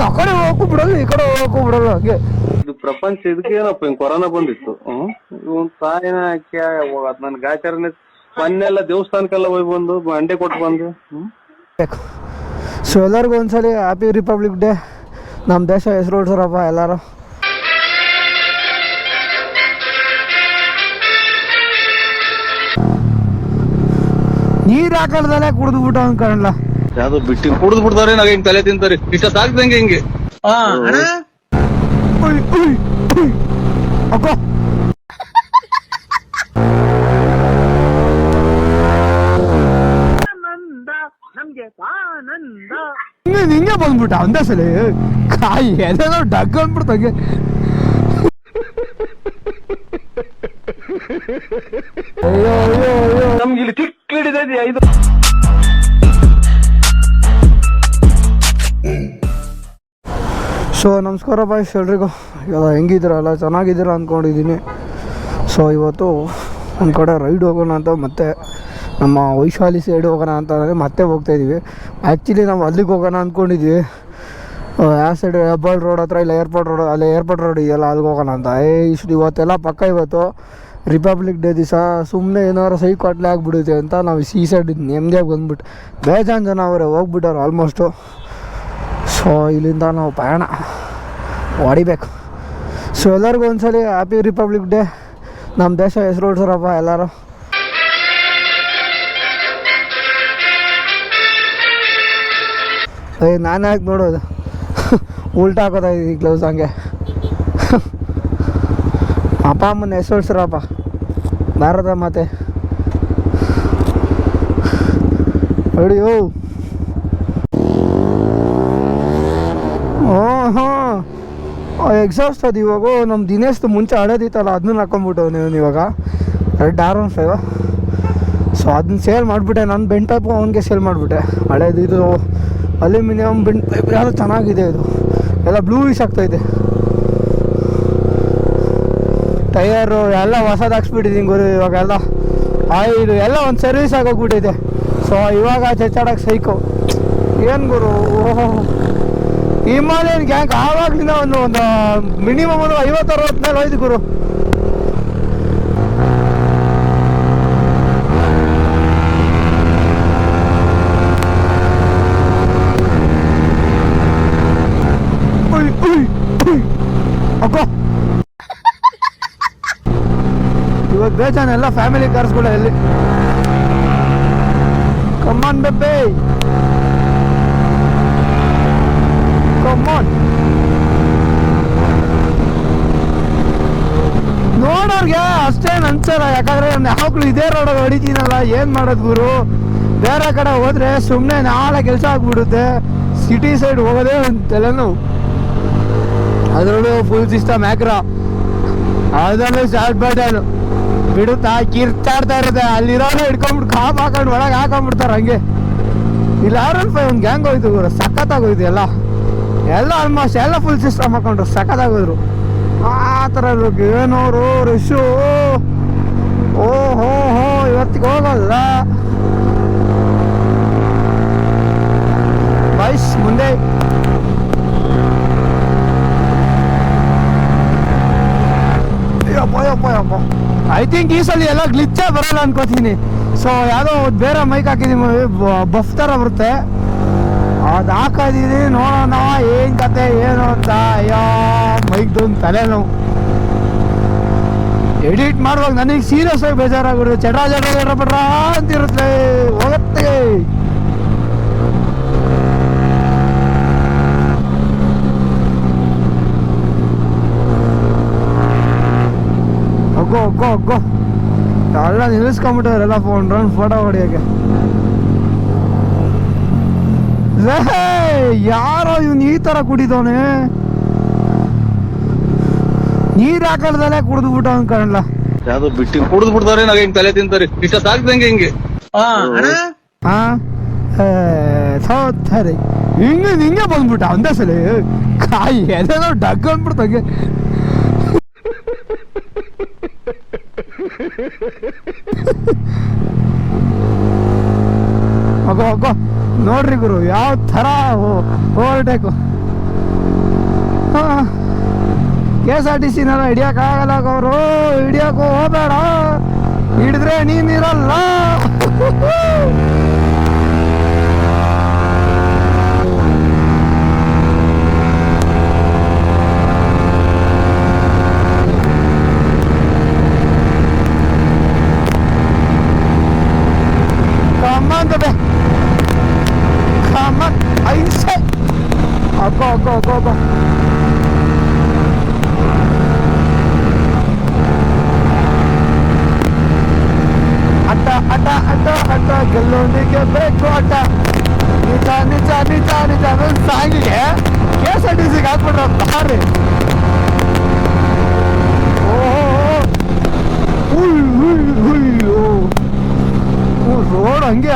ಆ ಕಡೆ ಹೋಗಕ್ಕೂ ಬಿಡಲ್ಲ ಈ ಕಡೆ ಹೋಗಕ್ಕೂ ಬಿಡಲ್ಲ ಹಂಗೆ. ಇದು ಪ್ರಪಂಚ ಇದಕ್ಕೆ ಏನಪ್ಪ ಹಿಂಗ್ ಕೊರೋನಾ ಬಂದಿತ್ತು. ಹ್ಮ್? ಇವನ್ ತಾಯಿನ ಹಾಕಿ ಅದ್ ನನ್ ಗಾಚಾರನೆ. ಮೊನ್ನೆಲ್ಲ ದೇವಸ್ಥಾನಕ್ಕೆಲ್ಲ ಹೋಗಿ ಬಂದು ಅಂಡೆ ಕೊಟ್ಟು ಬಂದು ಹ್ಮ್? ಸೊ ಎಲ್ಲರಿಗೂ ಒಂದ್ಸಲಿ ಹ್ಯಾಪಿ ರಿಪಬ್ಲಿಕ್ ಡೇ ನಮ್ಮ ದೇಶ ಹೆಸರು ಉಳ್ಸೋರಪ್ಪ ಎಲ್ಲರೂ. ನೀರು ಹಾಕಲ್ದಲ್ಲೇ ಕುಡಿದು ಬಿಟ್ಟು ಅನ್ಕೊಳ್ಳಲ್ಲ ಯಾವ್ದು ಬಿಟ್ಟಿ ಕುಡ್ದು ಬಿಡ್ತಾರೆ ನಾವ್ ಹಿಂಗ್ ತಲೆ ತಿಂತಾರೆ. ಇಷ್ಟ ಸಾಕ್ದಂಗೆ ಹಿಂಗೆ ಉಯ್ ಉಯ್ ಉಯ್ ಅಕ್ಕೋ ಹಿಂಗೆ ಹಿಂಗೆ ಬಂದ್ಬಿಟ್ಟ ಒಂದೇ ಸಲ. ಕಾಯಿ ಎಲ್ಲೋ ಡಗ್ ಅಂದ್ಬಿಡ್ತು ಹಂಗೆ. ಅಯ್ಯೋ ಅಯ್ಯೋ ಅಯ್ಯೋ. ನಮ್ಗೆ ಇಲ್ಲಿ ಚಿಕ್ಕ ಹಿಡಿದೈತಿ ಐದು. ಸೊ ನಮಸ್ಕಾರ ಬಾಯ್ಸ್ ಎಲ್ರಿಗೂ. ಇವಾಗ ಹೆಂಗಿದ್ದೀರಲ್ಲ? ಚೆನ್ನಾಗಿದ್ದೀರ ಅಂದ್ಕೊಂಡಿದ್ದೀನಿ ಸೊ ಇವತ್ತು ಒಂದು ಕಡೆ ರೈಡ್ ಹೋಗೋಣ ಅಂತ, ಮತ್ತೆ ನಮ್ಮ ವೈಶಾಲಿ ಸೈಡ್ ಹೋಗೋಣ ಅಂತ ಅಂದರೆ ಮತ್ತೆ ಹೋಗ್ತಾ ಇದ್ದೀವಿ ಆ್ಯಕ್ಚುಲಿ ನಾವು ಅಲ್ಲಿಗೆ ಹೋಗೋಣ ಅಂದ್ಕೊಂಡಿದ್ವಿ ಆ ಸೈಡ್ ಹೆಬ್ಬಾಳ್ ರೋಡ್ ಹತ್ರ ಇಲ್ಲ ಏರ್ಪೋರ್ಟ್ ರೋಡ್ ಅಲ್ಲಿ ಏರ್ಪೋರ್ಟ್ ರೋಡ್ ಇದೆಯಲ್ಲ ಅಲ್ಲಿಗೆ ಹೋಗೋಣ ಅಂತ. ಏ, ಇಷ್ಟು ಇವತ್ತೆಲ್ಲ ಪಕ್ಕ ಇವತ್ತು. ರಿಪಬ್ಲಿಕ್ ಡೇ ದಿವಸ ಸುಮ್ಮನೆ ಏನಾರು ಸೈ ಕೊಟ್ಲೆ ಆಗಿಬಿಡುತ್ತೆ ಅಂತ ನಾವು ಈ ಸೈಡ್ ನೆಮ್ಮದಿಯಾಗಿ ಬಂದ್ಬಿಟ್ಟು ಬೇಜಾನ್ ಜನ ಅವರೇ ಹೋಗ್ಬಿಟ್ಟವ್ರು ಆಲ್ಮೋಸ್ಟು ಸೊ, ಇಲ್ಲಿಂದ ನಾವು ಪಯಣ. ಹೊಡಿಬೇಕು. ಸೊ, ಎಲ್ಲರಿಗೂ ಒಂದ್ಸಲಿ ಹ್ಯಾಪಿ ರಿಪಬ್ಲಿಕ್ ಡೇ ನಮ್ಮ ದೇಶ ಹೆಸರು ಉಳಿಸ್ರಪ್ಪ ಎಲ್ಲರೂ. ಏ, ನಾನು ಯಾಕೆ ನೋಡೋದು ಉಲ್ಟಾ ಹಾಕೋದ ಈ ಗ್ಲೌಸ್ ಹಂಗೆ. ಅಪ್ಪ ಅಮ್ಮನ ಹೆಸರು ಉಳ್ಸರಪ್ಪ ಭಾರತ ಮಾತೆ. ಹೊಡಿಯೋ ಹಾಂ. ಎಕ್ಸಾಸ್ಟ್ ಅದು ಇವಾಗ ನಮ್ಮ ದಿನೇಶ್ ಮುಂಚೆ ಆಡೋದಿತ್ತಲ್ಲ ಅದನ್ನ ಹಾಕೊಂಡ್ಬಿಟ್ಟು ನೀವು ಇವಾಗ. Red R one five so ಅದನ್ನ ಸೇಲ್ ಮಾಡಿಬಿಟ್ಟೆ, ನಾನು ಬೆಂಟ್ ಟೈಪ್ ಅವನಿಗೆ ಸೇಲ್ ಮಾಡಿಬಿಟ್ಟೆ. ಹಳೇದು ಇದು, ಅಲ್ಯೂಮಿನಿಯಂ ಬೆಂಟ್ ಪೈಪ್ ಯಾರು ಚೆನ್ನಾಗಿದೆ ಇದು. ಎಲ್ಲ ಬ್ಲೂ ಇಶ್ ಆಗ್ತಾಯಿದೆ ಟೈರು ಎಲ್ಲ ಹೊಸದು ಹಾಕ್ಸ್ಬಿಟ್ಟಿದ್ದೀನಿ ಗುರು, ಇವಾಗೆಲ್ಲ. ಆಯಿಲು ಎಲ್ಲ ಒಂದು ಸರ್ವಿಸ್ ಆಗೋಗ್ಬಿಟ್ಟಿದೆ. ಸೊ ಇವಾಗ ಚಚ್ಚಾಡೋಕ್ಕೆ ಸೈಕು ಏನು ಗುರು? ಓಹೋ. ಹಿಮಾಲಯನ್ ಗ್ಯಾಂಗ್ ಆವಾಗ್ಲಿಂದ ಒಂದು ಒಂದು ಮಿನಿಮಮ್ ಒಂದು ಐವತ್ತು ಅರವತ್ತು ಮೇಲೆ ಹೋಯ್ತು ಗುರು ಇವಾಗ ಬೇಜಾನೆಲ್ಲ ಫ್ಯಾಮಿಲಿ ಕಾರ್ಸ್ಗಳು ಇಲ್ಲಿ. ಕಮ್ಮನ್ ಬೆಬ್ಬೆ ಅನ್ಸಲ್ಲ ಯಾಕಂದ್ರೆ ಯಾವಾಗ್ಲೂ ಇದೇ ರೋಡಲ್ಲಿ ಹೊಡಿತೀನಲ್ಲ, ಏನು ಮಾಡೋದು ಗುರು? ಬೇರೆ ಕಡೆ ಹೋದ್ರೆ ಸುಮ್ಮನೆ ನಾಳೆ ಕೆಲಸ ಆಗ್ಬಿಡುತ್ತೆ. ಸಿಟಿ ಸೈಡ್ ಹೋಗೋದೇ ಒಂದು ತಲೆನೋವು. ಅದರಲ್ಲೂ ಫುಲ್ ಸಿಸ್ಟಮ್ ಯಾಕ್ರ ಅದರಲ್ಲೂ ಶಾರ್ಟ್ ಬಟನ್ ಬಿಡುತ್ತಾ ಕಿರ್ತಾಡ್ತಾ ಇರುತ್ತೆ. ಅಲ್ಲಿರೋನು ಹಿಡ್ಕೊಂಡ್ಬಿಟ್ಟು ಕಾಪ್ ಹಾಕೊಂಡು ಒಳಗೆ ಹಾಕೊಂಡ್ಬಿಡ್ತಾರೆ ಹಂಗೆ. ಇಲ್ಲಿ ಆರ್ ಒಂದು ಗ್ಯಾಂಗ್ ಹೋಯ್ತು ಗುರು. ಸಖತ್ತಾಗೋಯ್ತು ಎಲ್ಲ. ಎಲ್ಲ ಆಲ್ಮೋಸ್ಟ್ ಎಲ್ಲ ಫುಲ್ ಸಿಸ್ಟಮ್ ಹಾಕೊಂಡ್ರು. ಸಖತ್ತಾಗೋದ್ರು. ಆ ಥರ ಏನೋರು ರಶ್ಶು ಓ ಹೋ ಹೋ ಇವತ್ತಿಗೆ ಹೋಗಲ್ಲ ಬಾಯ್ಸ್ ಮುಂದೆ. ಯಪ್ಪ ಯಪ್ಪ ಯಪ್ಪ ಐ ಥಿಂಕ್ ಈ ಸಲ ಎಲ್ಲ ಗ್ಲಿಚ್ಚೇ ಬರಲ್ಲ ಅನ್ಕೋತೀನಿ. ಸೊ ಯಾವುದೋ ಬೇರೆ ಮೈಕ್ ಹಾಕಿದೀನಿ ಬಫ್ ಥರ ಬರುತ್ತೆ. ಅದು ಹಾಕಿದೀನಿ ನೋಡೋಣ, ಏನು ಕತೆ, ಏನು ಅಂತ. ಅಯ್ಯೋ ಮೈಕ್ದೊಂದು ತಲೆನೋವು. ಎಡಿಟ್ ಮಾಡುವಾಗ ನನಗೆ ಸೀರಿಯಸ್ ಆಗಿ ಬೇಜಾರಾಗ್ಬಿಡುತ್ತೆ. ಚಡ್ರಾ ಜಡ ಜಡ ಬಡ್ರ ಅಂತಿರುತ್ತೆ. ಹೋಗುತ್ತೆ. ಹೋಗೋ ಹೋಗೋ ಹೋಗೋ ಎಲ್ಲ ನಿಲ್ಲಿಸ್ಕೊಂಬಿಟ್ಟವ್ರೆಲ್ಲ ಫೋನ್ ರನ್ ಫೋಟೋ ಹೊಡಿಯೋಕೆ. ಯಾರೋ ಇವ್ನು ಈ ತರ ಕುಡಿದವನೆ? ನೀರ್ ಹಾಕಲ್ದಲ್ಲ ಕುಡ್ದು ಬಿಟ್ಟ ಅನ್ಕೊಂಡ್ಲ ಯಾವ್ದು ಬಿಟ್ಟಿ ಕುಡ್ದು ಬಿಡ್ತಾರೆ ನಾವ್ ಹಿಂಗ್ ತಲೆ ತಿಂತಾರೆ. ಇಷ್ಟ ಸಾಕ್ದಂಗೆ ಹಿಂಗೆ. ಹಾ ಸೋತಾರೆ ಹಿಂಗೆ ಹಿಂಗೆ ಬಂದ್ಬಿಟ್ಟ ಒಂದೇ ಸಲ. ಕಾಯಿ ಎದೇನೋ ಡಗ್ ಅಂದ್ಬಿಡ್ತು ಹಂಗೆ. ಹೋಗೋ ನೋಡ್ರಿ ಗುರು ಯಾವ ಥರ overtake. K S R T C ನಾನು ಹಿಡಿಯೋಕ್ಕಾಗಲ್ಲ ಅವರು ಹಿಡಿಯೋಕ್ಕೂ ಹೋಗಬೇಡ ಹಿಡಿದ್ರೆ ನೀನಿರಲ್ಲ Come on. Come on. I say.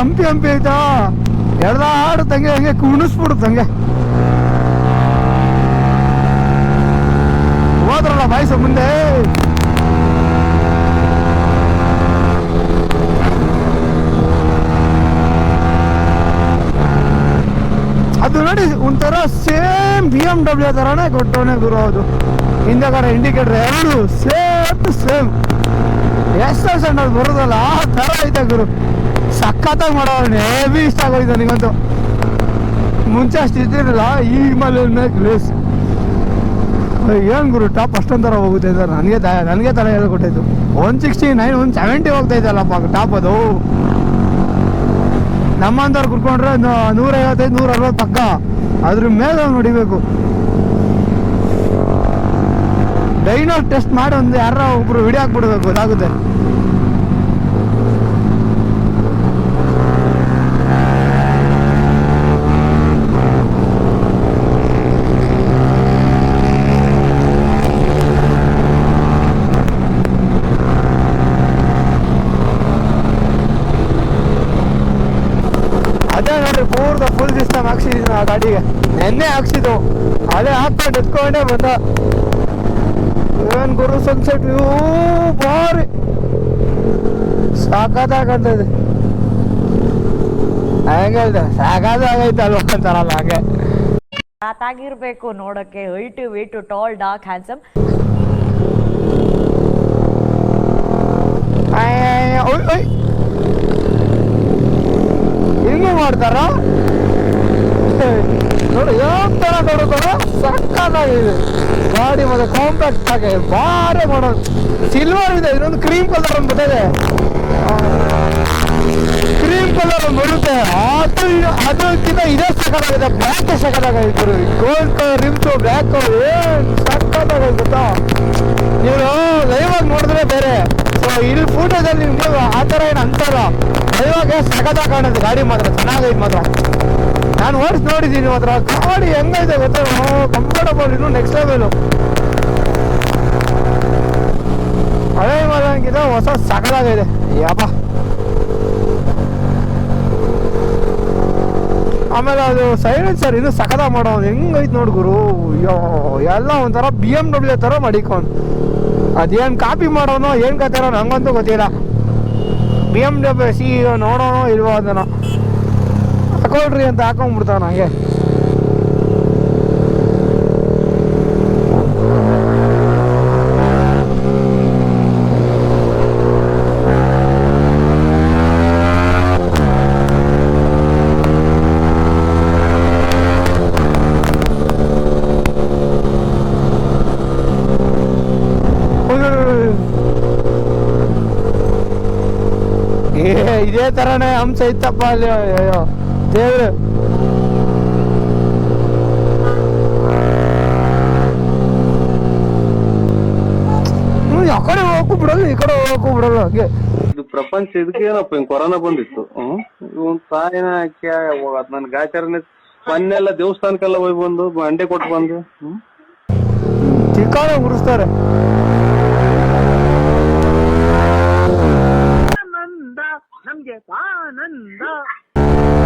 Hampi Hampi ಐತಾ ಹಾಗೆ ಆಡುತ್ತಂಗೆ ಹಂಗೆ. ಕುಣಿಸ್ಬಿಡುತ್ತಂಗೆ ಹೋದ್ರಲ್ಲ ಬಾಯ್ಸ ಮುಂದೆ? ಅದು ನೋಡಿ, ಒಂಥರ ಸೇಮ್ ಬಿ ಎಂ ಡಬ್ಲ್ಯೂ ಥರನೇ ಕೊಟ್ಟವನೇ ಗುರು ಅದು ಹಿಂದೆಗಡೆ ಇಂಡಿಕೇಟರ್ ಎರಡು, same to same. Yes yes ಅದು ಬರೋದಲ್ಲ ಆ ಥರ ಐತೆ ಗುರು. ಸಖತ್ತಾಗಿ ಮಾಡೋಣ ಹೆವಿ ಇಷ್ಟ ಆಗೋಯ್ತು ನನಗಂತೂ ಮುಂಚೆ ಅಷ್ಟು ಇದ್ದಿರಲಿಲ್ಲ ಈಗ ಮೇಲೆ ಗ್ರೇಸ್ ಏನು ಗುರು ಟಾಪ್ ಅಷ್ಟೊಂದು ಥರ ಹೋಗುತ್ತೆ ಸರ್ ನನಗೆ ತ ನನಗೆ ತಲೆ ಹೇಳ್ಕೊಟ್ಟಿದ್ದು one sixty nine one seventy ಹೋಗ್ತಾ ಇದ್ದಲ್ಲಪ್ಪ ಟಾಪ್ ಅದು. ನಮ್ಮಂತವ್ರು ಕುತ್ಕೊಂಡ್ರೆ ನೂರೈವತ್ತೈದು ನೂರ ಅರವತ್ತು ಪಕ್ಕ. ಅದ್ರ ಮೇಲೆ ನೋಡಿಬೇಕು ಡೈನೋ ಟೆಸ್ಟ್ ಮಾಡಿ ಒಂದು ಯಾರ ಒಬ್ರು ವಿಡಿಯೋ ಹಾಕ್ಬಿಡ್ಬೇಕು ಅದಾಗುತ್ತೆ ಅದೇ ನೋಡ್ರಿ ಫುಲ್ ಸಿಸ್ಟಮ್ ಹಾಕ್ಸಿದ್ದೀನಿ ಆ ಗಾಡಿಗೆ. ನೆನ್ನೆ ಹಾಕ್ಸಿದ್ದು. ಅದೇ ಹಾಕ್ಕೊಂಡು ಎತ್ಕೊಂಡೇ ಬಂದ. ಏನ್ ಗುರು ಸನ್ಸೆಟ್ ವ್ಯೂ ಬಾರಿ ಸಾಕಾದಾಗಂತದೆ ಹೆಂಗಿದೆ ಸಾಕಾದಾಗೈತಲ್ವ ಅಂತಾರಲ್ಲ ಹಂಗೆ. ಆಗಿರ್ಬೇಕು ನೋಡಕ್ಕೆ height weight tall dark handsome ಹಿಂಗೆ. ಹಿಂಗೂ ಮಾಡ್ತಾರ ನೋಡು ಯಾವ ತರ ಸಕ್ಕಾಗಿದೆ ಗಾಡಿ ಮತ್ತೆ ಕಾಂಪ್ಯಾಕ್ಟ್ ಆಗಿದೆ. ಭಾರಿ ಮಾಡೋದು ಸಿಲ್ವರ್ ಇದೆ ಇದೊಂದು ಕ್ರೀಮ್ ಕಲರ್ ಒಂದು ಬರ್ತದೆ ಕ್ರೀಮ್ ಕಲರ್ ಒಂದು ಬರುತ್ತೆ. ಅದು ಅದಕ್ಕಿಂತ ಇದೇ ಸಕ್ಕತ್ತಾಗಿದೆ ಬ್ಲ್ಯಾಕ್ ಸಕ್ಕತ್ತಾಗಿದೆ ಗೋಲ್ಡ್ ಕಲರ್ ರಿಮ್ಸು ಬ್ಲ್ಯಾಕ್ ಏನ್ ಸಕ್ಕತ್ತಾಗಿದೆ ಗೊತ್ತಾ? ನೀವು ಲೈವ್ ಆಗಿ ನೋಡಿದ್ರೆ ಬೇರೆ. ಸೊ ಇಲ್ಲಿ ಫೋಟೋದಲ್ಲಿ ಆ ಥರ ಏನು ಅಂತಾರ ಲೈವ್ ಆಗಿ ಸಕದ ಕಾಣುತ್ತೆ ಗಾಡಿ ಮಾತ್ರ. ಚೆನ್ನಾಗೈತೆ ಮಾತ್ರ. ನಾನು ಓಡಿಸಿ ನೋಡಿದ್ದೀನಿ ಮಾತ್ರ. ಗಾಡಿ ಹೆಂಗೈತೆ ಗೊತ್ತಾ? ಕಂಫರ್ಟಬಲ್ ಇನ್ನು ನೆಕ್ಸ್ಟ್ ಲೆವೆಲು ಹಳೆ ಮಾಡೋಂಗಿದ ಹೊಸ ಸಕಲಾಗಿದೆ. ಯಪ್ಪ. ಆಮೇಲೆ ಅದು ಸೈಲೆನ್ಸರ್ ಇನ್ನು ಸಕದ ಮಾಡೋ ಹೆಂಗೈತೆ ನೋಡು ಗುರು. ಅಯ್ಯೋ, ಎಲ್ಲ ಒಂಥರ ಬಿ ಎಂ ಡಬ್ಲ್ಯೂ ಥರ ಮಡಿಕೊಂಡು. ಅದೇನು ಕಾಪಿ ಮಾಡೋನೋ, ಏನು ಕತ್ತಾರೋ ನಂಗಂತೂ ಗೊತ್ತಿಲ್ಲ. ಬಿ ಎಂ ಡಬ್ಲ್ಯೂ ಸಿ ನೋಡೋಣ ಇಲ್ವೋ ಅದನ್ನು. ಹಾಕೊಳ್ರಿ ಅಂತ ಹಾಕೊಂಡ್ಬಿಡ್ತಾವ ಏ ಇದೇ ತರನೇ ಅಂಶ ಇತ್ತಪ್ಪ ಅಲ್ಲಿ. ಅಯ್ಯೋ. ದೇವ್ರೆ. ಆ ಕಡೆ ಹೋಗಕ್ಕೂ ಬಿಡಲ್ಲ ಈ ಕಡೆ ಹೋಗಕ್ಕೂ ಬಿಡಲ್ಲ ಹಂಗೆ. ಇದು ಪ್ರಪಂಚ ಇದಕ್ಕೆ ಏನಪ್ಪ ಹಿಂಗ್ ಕೊರೋನಾ ಬಂದಿತ್ತು. ಹ್ಮ್ ಇವನ್ ತಾಯಿನ ಅದ್ ನನ್ ಗಾಚಾರನೆ. ಮೊನ್ನೆಲ್ಲ ದೇವಸ್ಥಾನಕ್ಕೆಲ್ಲ ಹೋಗಿ ಬಂದು ಅಂಡೆ ಕೊಟ್ಟು ಬಂದು ಹ್ಮ್. ಚಿಕ್ಕಾನೆ ಉರಿಸ್ತಾರೆ.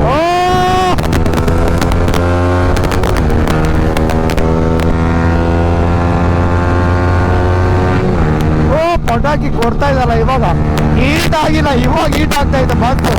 ಆ! ಓ ಪಟಾಕಿ ಕೊಡ್ತಾ ಇದ್ದಲ್ಲ ಇವಾಗ. ಹೀಟ್ ಆಗಿಲ್ಲ ಇವಾಗ ಈಟ್ ಆಗ್ತಾ ಇದೆ ಬಂತು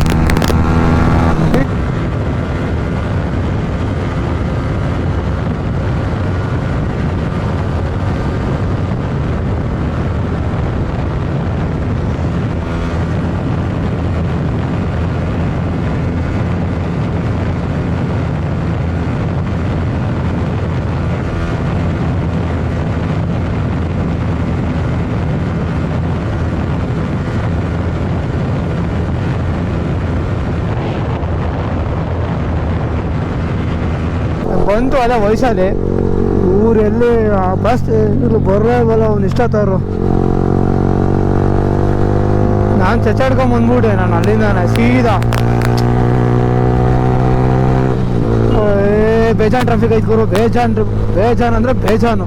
ಬಂತು, ಅದೇ ವಯಸ್ಸಲ್ಲಿ ಊರೆಲ್ಲಿ, ಆ ಬಸ್ ಬರೋ ಬಲ್ಲ ಅವ್ನು ಇಷ್ಟ ತವರು ನಾನು ಚಚ್ಚಾಡ್ಕೊಂಡ್ ಬಂದ್ಬಿಟ್ಟೆ, ನಾನು ಅಲ್ಲಿಂದ ಸೀದಾ. ಏ, ಬೇಜಾನ್ ಟ್ರಾಫಿಕ್ ಐತೆ ಗುರು, ಬೇಜಾನ್ ಬೇಜಾನ್ ಅಂದ್ರೆ ಬೇಜಾನು.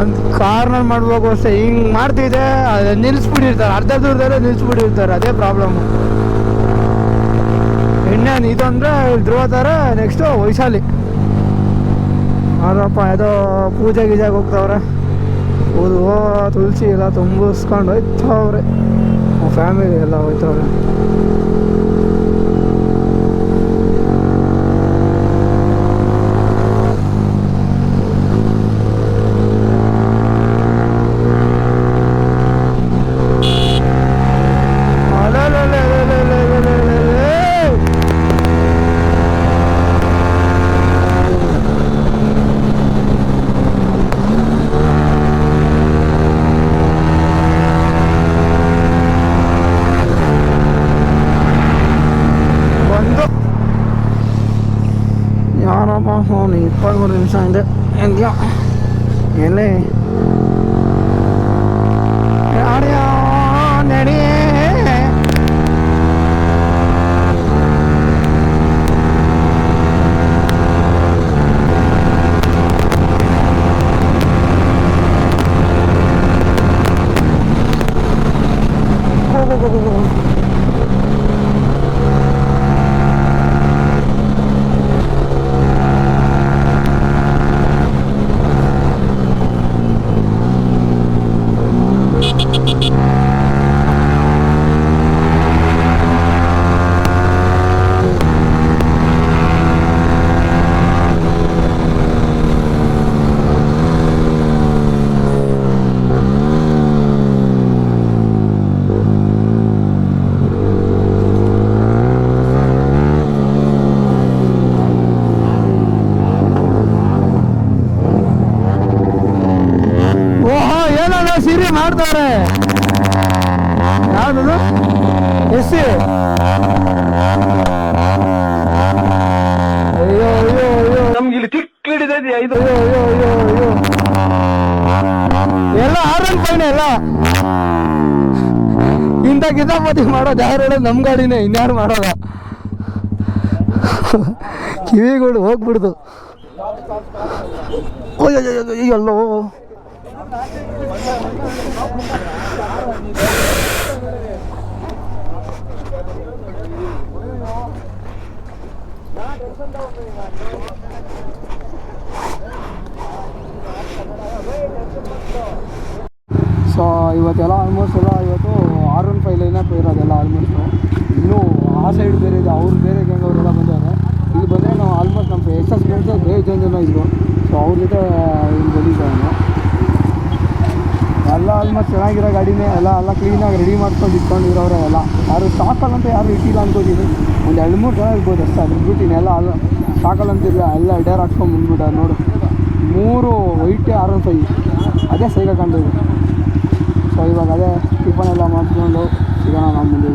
ಅಂತ ಕಾರ್ನಲ್ಲಿ ಮಾಡ್ಬೇಕು ಅಷ್ಟೇ, ಹಿಂಗೆ ಮಾಡ್ತಿದ್ದೆ, ಅದು ನಿಲ್ಲಿಸ್ಬಿಟ್ಟಿರ್ತಾರೆ ಅರ್ಧ ದೂರದಲ್ಲೇ ನಿಲ್ಲಿಸ್ಬಿಟ್ಟಿರ್ತಾರೆ ಅದೇ ಪ್ರಾಬ್ಲಮ್ಮು ಇನ್ನೇನು ಇದು ಅಂದರೆ ಧ್ರುವ ಥರ ನೆಕ್ಸ್ಟು ವೈಶಾಲಿ. ಅವರಪ್ಪ ಯಾವುದೋ ಪೂಜೆ ಗೀಜೆಗೆ ಹೋಗ್ತಾವ್ರೆ. ಓದು ತುಳಸಿ ಎಲ್ಲ ತುಂಬಿಸ್ಕೊಂಡು ಹೋಯ್ತವ್ರೆ. ಫ್ಯಾಮಿಲಿ ಎಲ್ಲ ಹೋಯ್ತವ್ರೆ. And yeah. Yan. ಮಾಡ್ತಾರೆ ಯಾವ್ದು ಎಸ್ ಅಯ್ಯೋ ಅಯ್ಯೋ ಅಯ್ಯೋ. ನಮ್ಗೆ ಇಲ್ಲಿ ಚಿಕ್ಕ ಹಿಡಿದ ಐದು ಅಯ್ಯೋ ಅಯ್ಯೋ ಅಯ್ಯೋ ಅಯ್ಯೋ. ಎಲ್ಲ ಆರನ್ ಪೈನೆ ಎಲ್ಲ. ಇಂಥ ಕಿತಾಪತಿ ಮಾಡೋದು ಯಾರು ಹೇಳೋದು ನಮ್ಮ ಗಾಡಿನೇ ಇನ್ಯಾರು ಮಾಡೋದ? ಕಿವಿಗಳು ಹೋಗ್ಬಿಡ್ದು. ಅಯ್ಯೋ ಅಯ್ಯೋ, ಅಯ್ಯೋ ಅಲ್ಲೋ ಸೊ ಇವತ್ತೆಲ್ಲ ಆಲ್ಮೋಸ್ಟ್ ಎಲ್ಲ ಇವತ್ತು ಆರ್ ಒನ್ ಫೈವ್ ಲೈನಪ್ ಇರೋದೆಲ್ಲ ಆಲ್ಮೋಸ್ಟು ಇನ್ನೂ ಆ ಸೈಡ್ ಬೇರೆ ಇದೆ, ಅವ್ರು ಬೇರೆ ಗ್ಯಾಂಗ್ ಅವರೆಲ್ಲ ಬಂದಿದ್ದಾರೆ ಇಲ್ಲಿ ಬಂದರೆ ನಾವು ಆಲ್ಮೋಸ್ಟ್ ನಮ್ಮ ಎಸ್ ಫ್ರೆಂಡ್ಸ್ ಬೇರೆ ಜನ ಜನ ಇದ್ರು. ಸೊ ಅವ್ರ ಜೊತೆ ಇಲ್ಲಿ ಬಂದಿದ್ದೆ ಎಲ್ಲ ಆಲ್ಮೋಸ್ಟ್ ಚೆನ್ನಾಗಿರೋ ಗಾಡಿನೇ, ಎಲ್ಲ ಎಲ್ಲ ಕ್ಲೀನಾಗಿ ರೆಡಿ ಮಾಡ್ಕೊಂಡು ಇಟ್ಕೊಂಡಿರೋರೆ ಎಲ್ಲ. ಯಾರು ಸ್ಟಾಕಲ್ಲಂತ ಯಾರು ಇಟ್ಟಿಲ್ಲ ಅನ್ಕೋತೀನಿ. ಒಂದು ಎರಡು ಮೂರು ಜನ ಇರ್ಬೋದು ಅಷ್ಟೇ ಅದ್ರ ಬಿಟ್ಟಿನಿ ಎಲ್ಲ ಅಲ್ಲ ಸ್ಟಾಕಲ್ಲಂತಿಲ್ಲ ಎಲ್ಲ ಎಡೇರ್ ಹಾಕ್ಸ್ಕೊಂಡು ನೋಡು. ಮೂರು ವೈಟೇ ಆರ್ ಒನ್ ಫೈವ್ ಅದೇ ಸೈಗ ಕಂಡು ಸೊ ಇವಾಗ ಅದೇ ಟಿಫನ್ ಎಲ್ಲ ಮಾಡ್ಕೊಂಡು ಸಿಗೋಣ ನಾವು ಮುಂದೆ